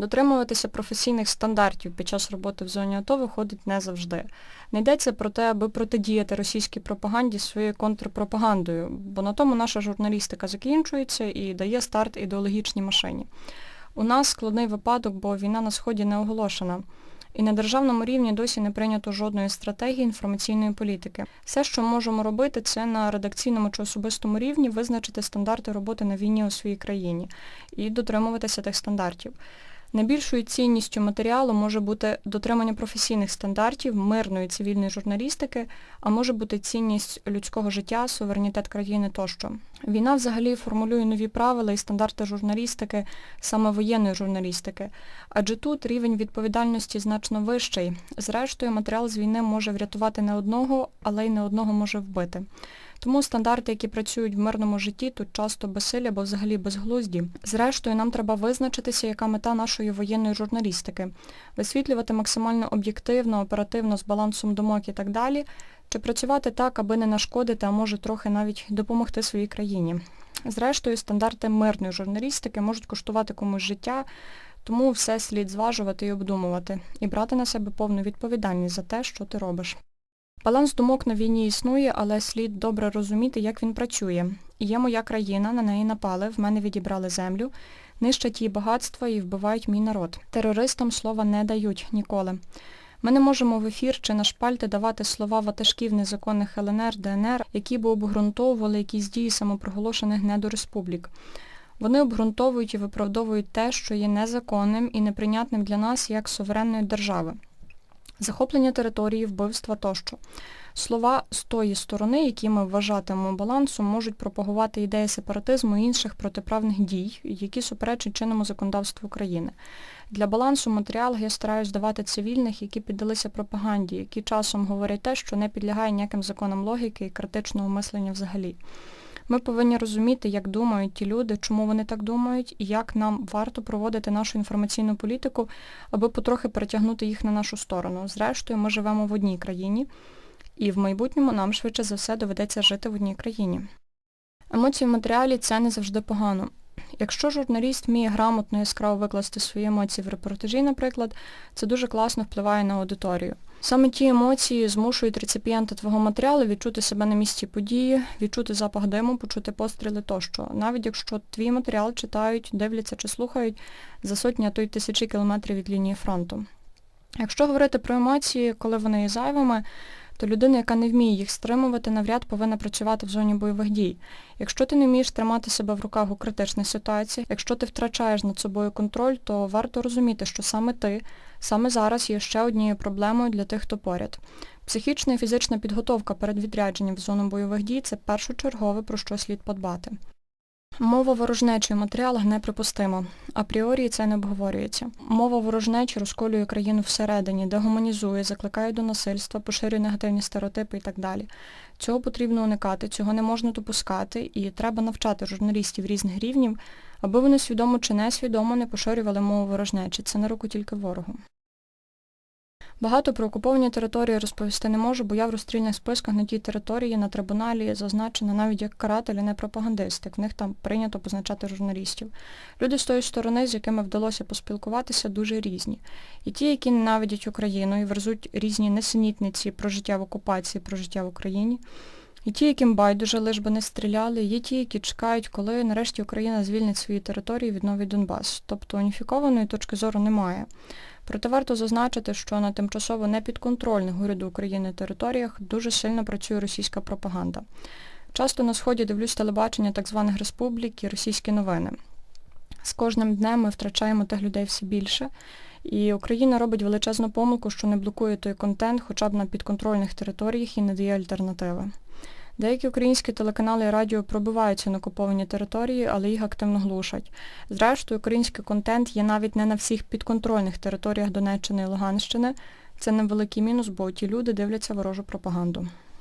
Дотримуватися професійних стандартів під час роботи в зоні АТО виходить не завжди. Не йдеться про те, аби протидіяти російській пропаганді своєю контрпропагандою, бо на тому наша журналістика закінчується і дає старт ідеологічній машині. У нас складний випадок, бо війна на Сході не оголошена. І на державному рівні досі не прийнято жодної стратегії інформаційної політики. Все, що можемо робити, це на редакційному чи особистому рівні визначити стандарти роботи на війні у своїй країні і дотримуватися тих стандартів. Найбільшою цінністю матеріалу може бути дотримання професійних стандартів, мирної цивільної журналістики, а може бути цінність людського життя, суверенітет країни тощо. Війна взагалі формулює нові правила і стандарти журналістики, саме воєнної журналістики, адже тут рівень відповідальності значно вищий. Зрештою, матеріал з війни може врятувати не одного, але й не одного може вбити. Тому стандарти, які працюють в мирному житті, тут часто безсилі або взагалі безглузді. Зрештою, нам треба визначитися, яка мета нашої воєнної журналістики. Висвітлювати максимально об'єктивно, оперативно, з балансом думок і так далі, чи працювати так, аби не нашкодити, а може трохи навіть допомогти своїй країні. Зрештою, стандарти мирної журналістики можуть коштувати комусь життя, тому все слід зважувати і обдумувати, і брати на себе повну відповідальність за те, що ти робиш. Баланс думок на війні існує, але слід добре розуміти, як він працює. Є моя країна, на неї напали, в мене відібрали землю, нищать її багатства і вбивають мій народ. Терористам слова не дають ніколи. Ми не можемо в ефір чи на шпальти давати слова ватажків незаконних ЛНР, ДНР, які б обґрунтовували якісь дії самопроголошених недореспублік. Вони обґрунтовують і виправдовують те, що є незаконним і неприйнятним для нас як суверенної держави захоплення території, вбивства тощо. Слова з тої сторони, які ми вважатимемо балансом, можуть пропагувати ідеї сепаратизму і інших протиправних дій, які суперечать чинному законодавству України. Для балансу матеріалу я стараюсь давати цивільних, які піддалися пропаганді, які часом говорять те, що не підлягає ніяким законам логіки і критичного мислення взагалі. Ми повинні розуміти, як думають ті люди, чому вони так думають, і як нам варто проводити нашу інформаційну політику, аби потрохи перетягнути їх на нашу сторону. Зрештою, ми живемо в одній країні, і в майбутньому нам швидше за все доведеться жити в одній країні. Емоції в матеріалі це не завжди погано. Якщо журналіст вміє грамотно яскраво викласти свої емоції в репортажі, наприклад, це дуже класно впливає на аудиторію. Саме ті емоції змушують реципієнта твого матеріалу відчути себе на місці події, відчути запах диму, почути постріли тощо. Навіть якщо твій матеріал читають, дивляться чи слухають за сотні, а то й тисячі кілометрів від лінії фронту. Якщо говорити про емоції, коли вони є зайвими, то людина, яка не вміє їх стримувати, навряд повинна працювати в зоні бойових дій. Якщо ти не вмієш тримати себе в руках у критичних ситуаціях, якщо ти втрачаєш над собою контроль, то варто розуміти, що саме ти, саме зараз є ще однією проблемою для тих, хто поряд. Психічна і фізична підготовка перед відрядженням в зону бойових дій це першочергове, про що слід подбати. Мова ворожнечі в матеріалах неприпустима. Апріорі це не обговорюється. Мова ворожнечі розколює країну всередині, дегуманізує, закликає до насильства, поширює негативні стереотипи і так далі. Цього потрібно уникати, цього не можна допускати, і треба навчати журналістів різних рівнів, аби вони свідомо чи несвідомо не поширювали мову ворожнечі. Це на руку тільки ворогу. Багато про окуповані території розповісти не можу, бо я в розстрільних списках на тій території на трибуналі зазначена навіть як каратель, а не пропагандисти, в них там прийнято позначати журналістів. Люди з тої сторони, з якими вдалося поспілкуватися, дуже різні. І ті, які ненавидять Україну і верзуть різні несенітниці про життя в окупації, про життя в Україні. І ті, яким байдуже, лиш би не стріляли, є ті, які чекають, коли нарешті Україна звільнить свої території від новий Донбас. Тобто уніфікованої точки зору немає. Проте варто зазначити, що на тимчасово непідконтрольних уряду України територіях дуже сильно працює російська пропаганда. Часто на Сході дивлюсь телебачення так званих республік і російські новини. З кожним днем ми втрачаємо тих людей все більше, і Україна робить величезну помилку, що не блокує той контент хоча б на підконтрольних територіях і не дає альтернативи. Деякі українські телеканали і радіо пробиваються на окуповані території, але їх активно глушать. Зрештою, український контент є навіть не на всіх підконтрольних територіях Донеччини і Луганщини. Це невеликий мінус, бо ті люди дивляться ворожу пропаганду.